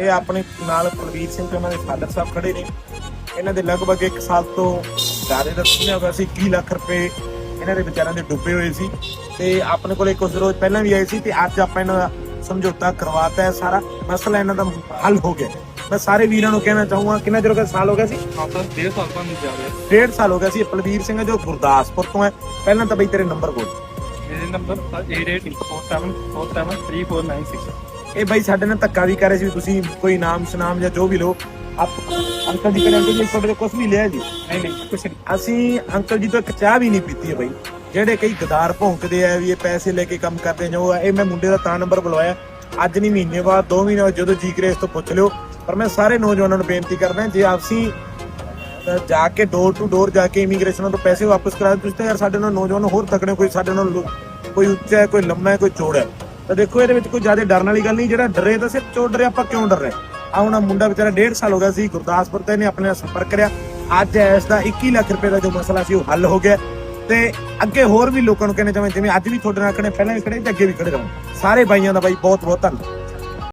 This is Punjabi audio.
ਇਹ ਆਪਣੇ ਨਾਲ ਕੁਲਵੀਰ ਸਿੰਘ ਤੇ ਉਹਨਾਂ ਦੇ ਫਾਦਰ ਸਾਹਿਬ ਖੜੇ ਨੇ। ਇਹਨਾਂ ਦੇ ਲਗਭਗ 1 ਸਾਲ ਤੋਂ ਜ਼ਿਆਦਾ ਦਾ ਸੁਣਿਆ ਹੋਇਆ ਸੀ 20 ਲੱਖ ਰੁਪਏ ਇਹਨਾਂ ਦੇ ਵਿਚਾਰਿਆਂ ਦੇ ਡੁੱਬੇ ਹੋਏ ਸੀ। ਤੇ ਆਪਣੇ ਕੋਲੇ ਕੁਝ ਰੋਜ਼ ਪਹਿਲਾਂ ਵੀ ਆਏ ਸੀ ਤੇ ਅੱਜ ਆਪਾਂ ਇਹਨਾਂ ਦਾ ਸਮਝੌਤਾ ਕਰਵਾਤਾ ਹੈ ਸਾਰਾ। ਮਸਲਾ ਇਹਨਾਂ ਦਾ ਹੱਲ ਹੋ ਗਿਆ। ਮੈਂ ਸਾਰੇ ਵੀਰਾਂ ਨੂੰ ਕਹਿਣਾ ਚਾਹੂੰਗਾ ਕਿੰਨਾ ਚਿਰ ਹੋ ਗਿਆ ਸਾਲ ਹੋ ਗਿਆ ਸੀ? ਸਰ 1.5 ਸਾਲ ਬਾਅਦ ਜਾ ਰਿਹਾ ਡੇਢ ਸਾਲ ਹੋ ਗਿਆ ਸੀ। ਪਲਵੀਰ ਸਿੰਘ ਜੋ ਗੁਰਦਾਸਪੁਰ ਤੋਂ ਹੈ। ਪਹਿਲਾਂ ਤਾਂ ਬਈ ਤੇਰੇ ਨੰਬਰ ਬੋਲ। ਮੇਰੇ ਨੰਬਰ 8847473496 ਇਹ ਬਾਈ ਸਾਡੇ ਨਾਲ ਧੱਕਾ ਵੀ ਕਰ ਰਹੇ ਸੀ ਵੀ ਤੁਸੀਂ ਕੋਈ ਨਾਮ ਸੁਨਾਮ ਜਾਂ ਜੋ ਵੀ ਲੋ ਆਪ ਅੰਕਲ ਜੀ ਕਹਿੰਦੇ ਜੀ ਤੁਹਾਡੇ ਕੁਝ ਵੀ ਲਿਆ ਜੀ। ਨਹੀਂ ਨਹੀਂ ਕੁਛ ਨਹੀਂ। ਅਸੀਂ ਅੰਕਲ ਜੀ ਤੋਂ ਇੱਕ ਚਾਹ ਵੀ ਨਹੀਂ ਪੀਤੀ ਹੈ ਬਾਈ। ਜਿਹੜੇ ਕਈ ਗਦਾਰ ਭੌਂਕਦੇ ਆ ਵੀ ਇਹ ਪੈਸੇ ਲੈ ਕੇ ਕੰਮ ਕਰਦੇ ਜੋ ਇਹ ਮੈਂ ਮੁੰਡੇ ਦਾ ਤਾਂ ਨੰਬਰ ਬੁਲਵਾਇਆ। ਅੱਜ ਨਹੀਂ ਮਹੀਨੇ ਬਾਅਦ 2 ਮਹੀਨੇ ਬਾਅਦ ਜਦੋਂ ਜੀ ਕਰੇ ਇਸ ਤੋਂ ਪੁੱਛ ਲਿਓ। ਪਰ ਮੈਂ ਸਾਰੇ ਨੌਜਵਾਨਾਂ ਨੂੰ ਬੇਨਤੀ ਕਰਦਾ ਜੇ ਆਪਸੀ ਜਾ ਕੇ ਡੋਰ ਟੂ ਡੋਰ ਜਾ ਕੇ ਇਮੀਗ੍ਰੇਸ਼ਨ ਤੋਂ ਪੈਸੇ ਵਾਪਸ ਕਰਾ ਤੁਸੀਂ ਤਾਂ ਯਾਰ ਸਾਡੇ ਨਾਲ ਨੌਜਵਾਨ ਹੋਰ ਤਕੜੇ ਕੋਈ ਸਾਡੇ ਨਾਲ ਕੋਈ ਉੱਚਾ ਹੈ ਕੋਈ ਲੰਮਾ ਹੈ ਕੋਈ ਚੌੜਾ ਹੈ। ਤਾਂ ਦੇਖੋ ਇਹਦੇ ਵਿੱਚ ਕੋਈ ਜ਼ਿਆਦਾ ਡਰਨ ਵਾਲੀ ਗੱਲ ਨਹੀਂ, ਜਿਹੜਾ ਡਰੇ ਤਾਂ ਸਿਰਫ ਚੋਰ ਡਰੇ, ਆਪਾਂ ਕਿਉਂ ਡਰ ਰਹੇ ਆ ਹੁਣ ਮੁੰਡਾ ਵਿਚਾਰਾ 1.5 ਸਾਲ ਹੋ ਗਿਆ ਸੀ, ਗੁਰਦਾਸਪੁਰ ਤੇ ਇਹਨੇ ਆਪਣੇ ਨਾਲ ਸੰਪਰਕ ਕਰਿਆ। ਅੱਜ ਇਸ ਦਾ 21 ਲੱਖ ਰੁਪਏ ਦਾ ਜੋ ਮਸਲਾ ਸੀ, ਉਹ ਹੱਲ ਹੋ ਗਿਆ। ਤੇ ਅੱਗੇ ਹੋਰ ਵੀ ਲੋਕਾਂ ਨੂੰ ਕਹਿੰਦੇ ਚਾਹੁੰਦੇ ਜਿਵੇਂ ਅੱਜ ਵੀ ਤੁਹਾਡੇ ਨਾਲ ਖੜੇ, ਪਹਿਲਾਂ ਵੀ ਖੜੇ, ਤੇ ਅੱਗੇ ਵੀ ਖੜੇ ਰਹੋ। ਸਾਰੇ ਬਾਈਆਂ ਦਾ ਬਾਈ ਬਹੁਤ ਬਹੁਤ ਧੰਨਵਾਦ।